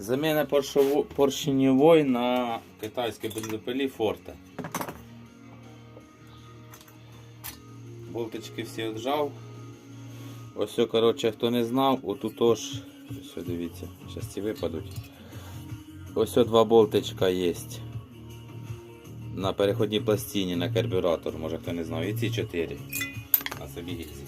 Заміна поршневої на китайській бензопилі Forte. Болтички всі віджав. Ось, коротше, хто не знав, отут ось, дивіться, зараз ці випадуть. Ось два болтичка є. На переходній пластині на карбюратор, може хто не знав. І ці чотири. На собі гільці.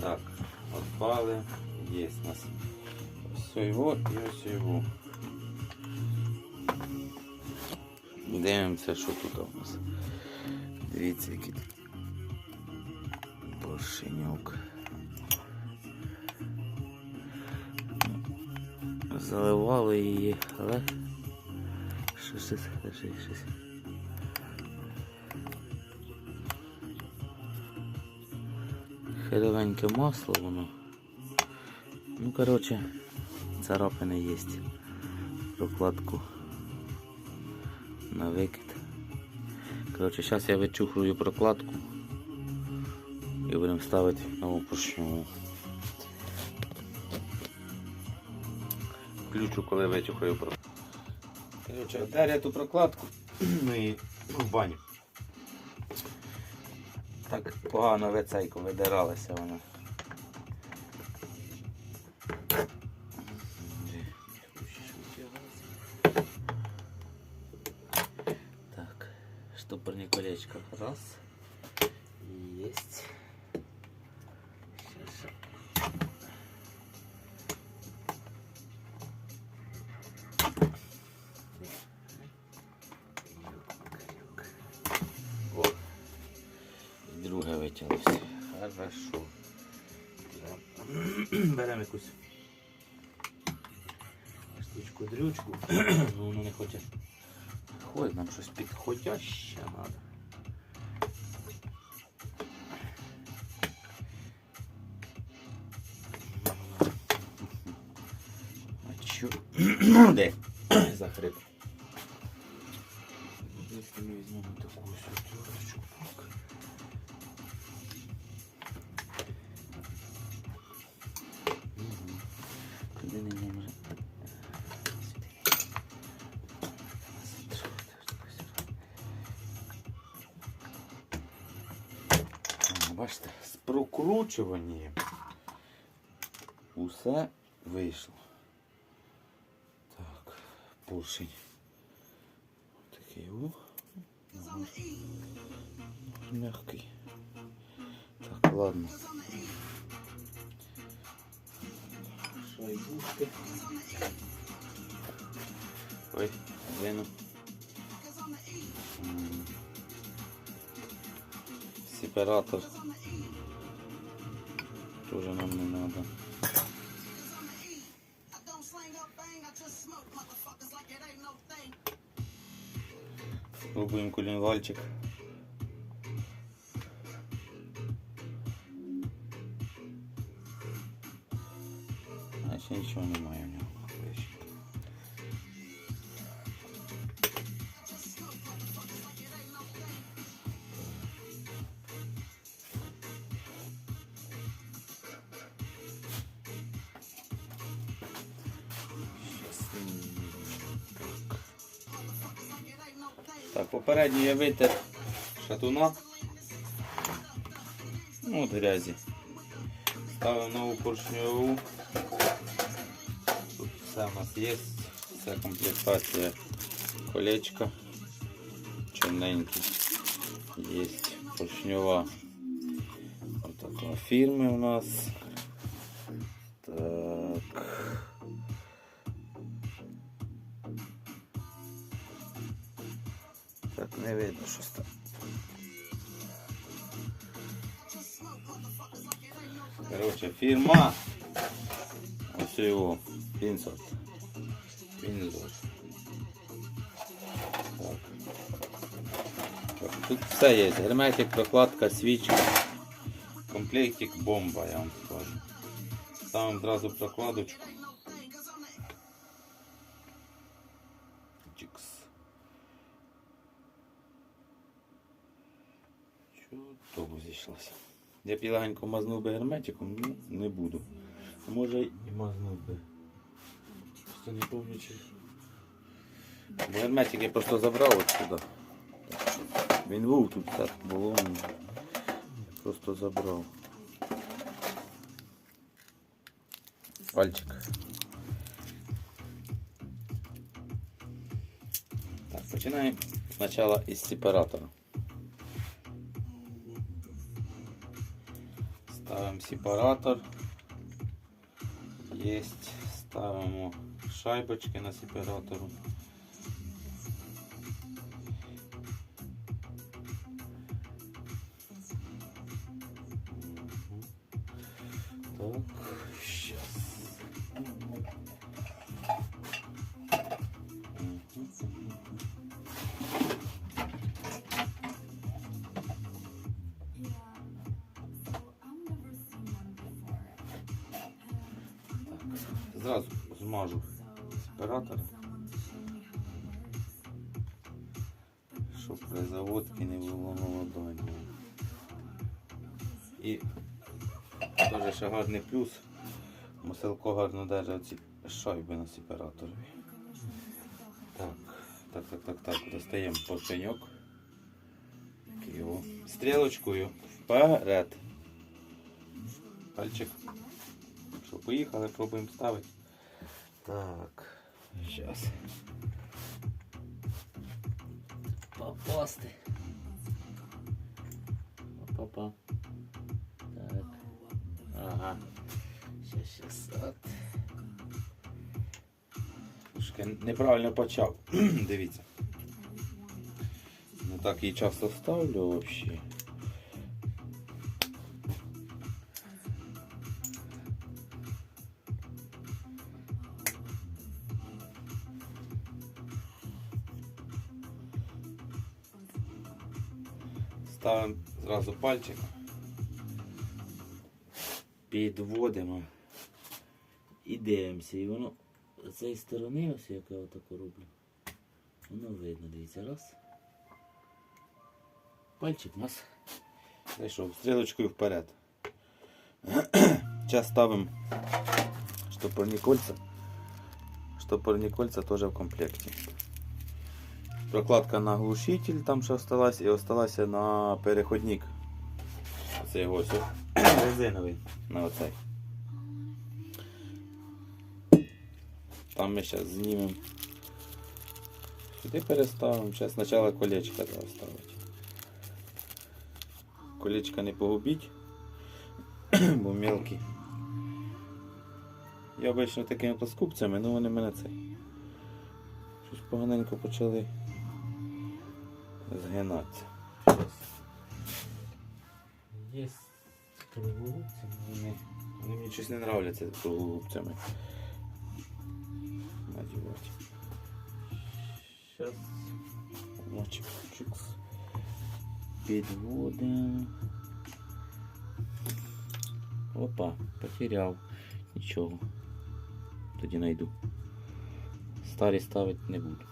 Так, отпали. Є у нас. Ось його і ось його. Дивимося, що тут у нас. Дивіться, який тут поршенюк. Заливали її, але щось щось, щось. Хиливеньке масло воно. Ну, короче, царапини є. Прокладку на викид. Короче, зараз я вичухрую прокладку і будемо ставити нову поршню. Включу, коли вичухаю прокладку. Короче, отер я прокладку ну і в баню. Так погано вицейку видиралася вона. Раз. Есть. Сейчас. О, і друге витяглося. Хорошо. Беремо якусь штучку дрючку. Ну воно не хоче. Ходить, нам щось підходяще треба. Де? Захрип. Давайте ми візьмемо таку ось отверточку. Так. Мгм. Куди не може? О, Бачите, з прокручуванням усе вийшло. Так, поршень. Такий о. Мягкий. Так, ладно. Шайбушки. Ой, вину. Сепаратор. Тоже нам не надо. Пробуємо кулінвальчик. А ничего нічого немає попередньо я витер шатуна. Ну, от грязі. Ставив нову поршньову. Тут все у нас є. Вся комплектація колечка. Чорненький. Є поршньова. Отакої фірми у нас. Так, не видно щось там. Короче, фірма. Ось його. Пінсот. Пінзор. Так. Так, Тут все є. Герметик, прокладка, свічка. Комплектик бомба, я вам скажу. Ставимо одразу прокладочку. Чудово зійшлося. Я б легенько мазнув би герметиком, ну не буду. Може і мазнув би. Просто не пам'ятаю. чи- Бо герметик я просто забрав. Так що Він був тут так було. ну, Просто забрав. Пальчик. Так, починаємо спочатку із сепаратора. Ставимо сепаратор. Есть. Ставимо шайбочки на сепаратору. Зразу змажу сепаратор, щоб при заводці не було молодання. І теж ще гарний плюс. Маселко гарно держить ці шайби на сепараторі. Так, так, так, так, так. Достаємо поршеньок. Його стрілочкою вперед. Пальчик. Що, поїхали, пробуємо ставити. Так, зараз. Попасти. Опа-па. Так. Ага. Щас, щас. От. Трошки неправильно почав. Дивіться. Не так її часто ставлю взагалі. Ставимо зразу пальчик. Підводимо і дивимося. І воно з цієї сторони, ось як я отако роблю. Воно видно, дивіться, раз. Пальчик у нас зайшов стрілочкою вперед. Зараз ставимо штопорні кольця. Штопорні кольця теж в комплекті. Прокладка на глушитель там ще осталась і осталася на переходник. Оцей ось резиновий на оцей. Там ми зараз знімемо. Сюди переставимо. Зараз спочатку колечко треба ставити. Колечко не погубіть, бо мелкі. Я обично такими плоскупцями, ну вони мене це. Щось поганенько почали згинатися. Є круглогубці, але вони, вони мені щось не нравляться круглогубцями. Надівати. Щас. Мочик, чикс. Підводимо. Опа, потеряв. Нічого. Тоді найду. Старі ставити не буду.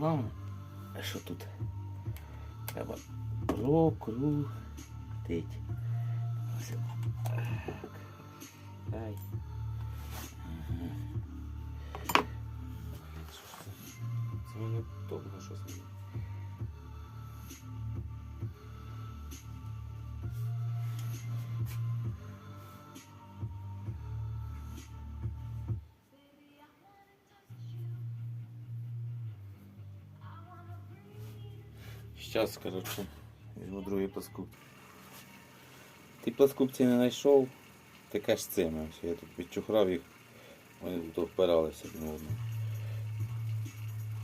Головне, що тут треба прокрутить. Ось. Так. Ай. Сейчас, короче, візьму другий плоскуп. Ті плоскупці не знайшов, таке ж цими. Я тут відчухрав їх, вони тут впиралися один в.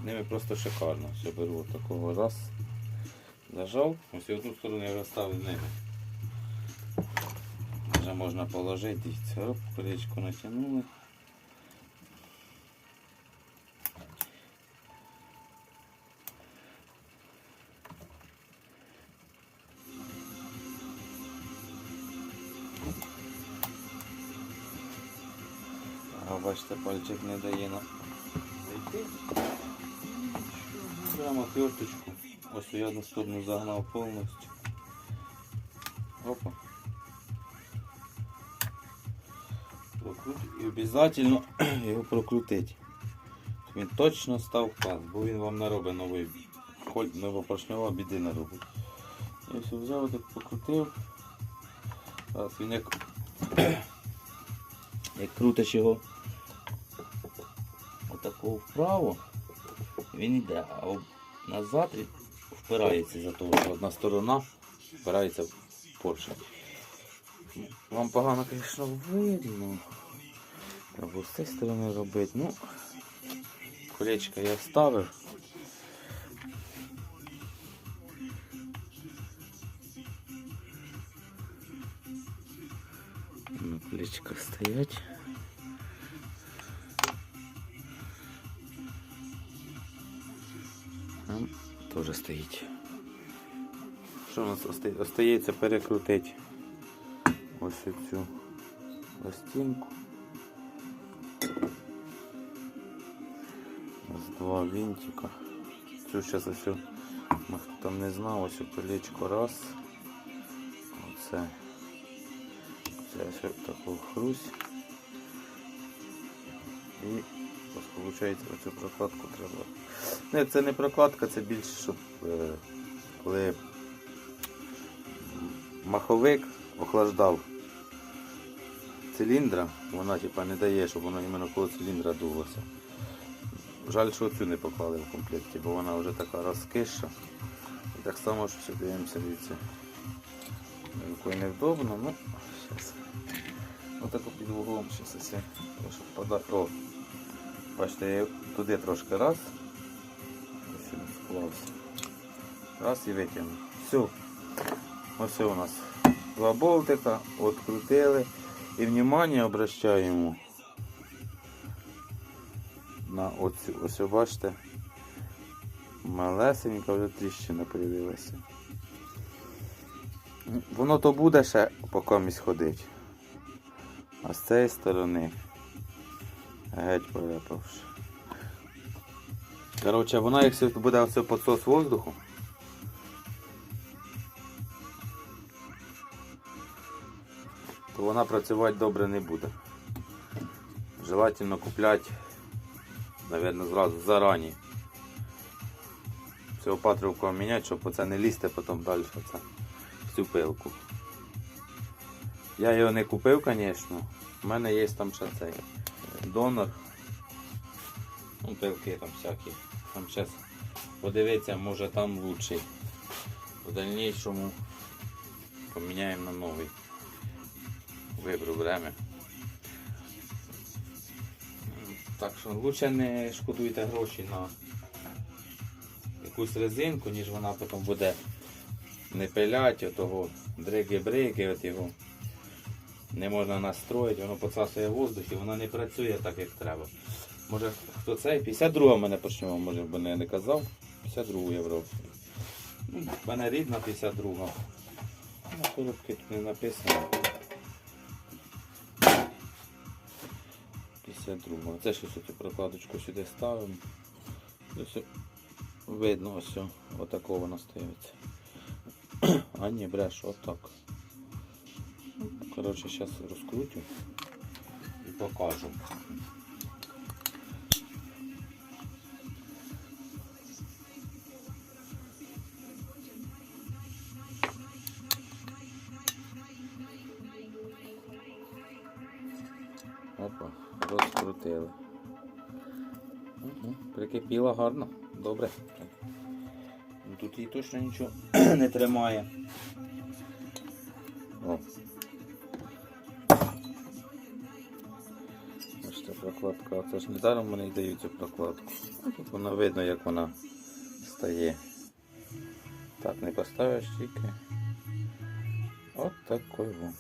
Ними просто шикарно. Все беру от такого раз. Зажав, ось одну сторону я розставив ними. Вже можна положити, оп, колечко натягнули. Бачите, пальчик не дає нам зайти. Прямо отверточку. Ось я одну сторону загнав повністю. Опа. І обов'язково його прокрутити. Він точно став пас, бо він вам не робить новий коль, новопоршньова біди не робить. Я все взяв, так покрутив. Зараз він як, як крутиш його отако вправо, він йде, а назад впирається за того, що одна сторона впирається в поршень. Вам погано, звісно, видно. Треба з цієї сторони робити. Ну, колечко я вставив. Ну, колечко стоять. Теж стоїть. Що у нас остається перекрутити ось цю пластинку. Ось два винтика. Цю зараз ось, ну, хто там не знав, ось о колечко раз. Оце. Це ось таку хрусь. І виходить оцю прокладку треба. Не, це не прокладка, це більше, щоб е, коли маховик охлаждав циліндра, вона типа не дає, щоб воно іменно коло циліндра дулося. Жаль, що цю не поклали в комплекті, бо вона вже така розкиша. І так само, що сюди дивимося, дивіться. Рукою невдобно, ну, зараз. Отако під вуглом зараз. О, бачите, я туди трошки раз. Ось він склався. Раз і витягнув. Все. Ось у нас два болтика, відкрутили. І внимание обращаємо на оцю. Ось бачите. Малесенька вже тріщина появилася. Воно то буде ще по комусь ходить. А з цієї сторони геть повипавши. Коротше, вона якщо буде оце підсос воздуху, то вона працювати добре не буде. Желательно купляти, мабуть, зразу зарані. Цього патрубка міняти, щоб оце не лізти потім далі оце, в цю пилку. Я його не купив, звісно. У мене є там ще цей донор. Ну, пилки там всякі. Там зараз подивитися, може там лучший. В дальнейшому поміняємо на новий. Виберу время. Так що лучше не шкодуйте гроші на якусь резинку, ніж вона потім буде не пилять, отого дриги-бриги, от його не можна настроїти, воно посасує воздух і воно не працює так, як треба. Може хто цей? 52 в мене почнемо, може бо не, не казав. 52 євро. Ну, в мене рідна 52. На коробки тут не написано. 52. Це щось цю прокладочку сюди ставимо. Ось видно ось отако вона ставиться. А ні, бреш, отак. Коротше, зараз розкрутю і покажу. Опа, розкрутили. Угу, прикипіла гарно, добре. Тут її точно нічого не тримає. Прокладка. Це ж недаром вони й дають цю прокладку. Ну, Тут вона видно, як вона стає. Так, не поставиш тільки. От такой во.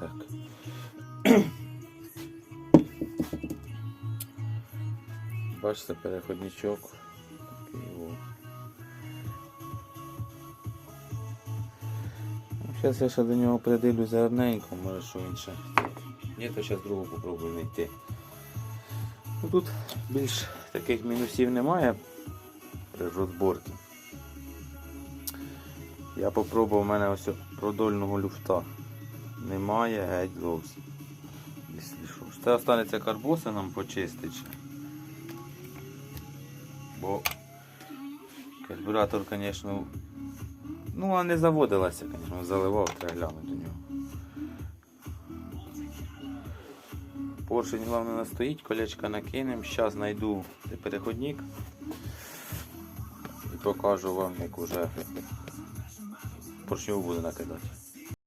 Так. Бачите, переходничок. Зараз я ще до нього придивлюсь гарненько, може що він ще. Ні, то зараз другу попробую знайти. Ну, тут більш таких мінусів немає при розборці. Я попробував, у мене ось продольного люфта. Немає геть зовсім. Це останеться карбосином почистити. ще. Бо карбюратор, звісно, ну а не заводилася, звісно, заливав, треба глянути Поршень, головне, настоїть, колечко накинемо. Зараз знайду переходник і покажу вам, як уже поршню буду накидати.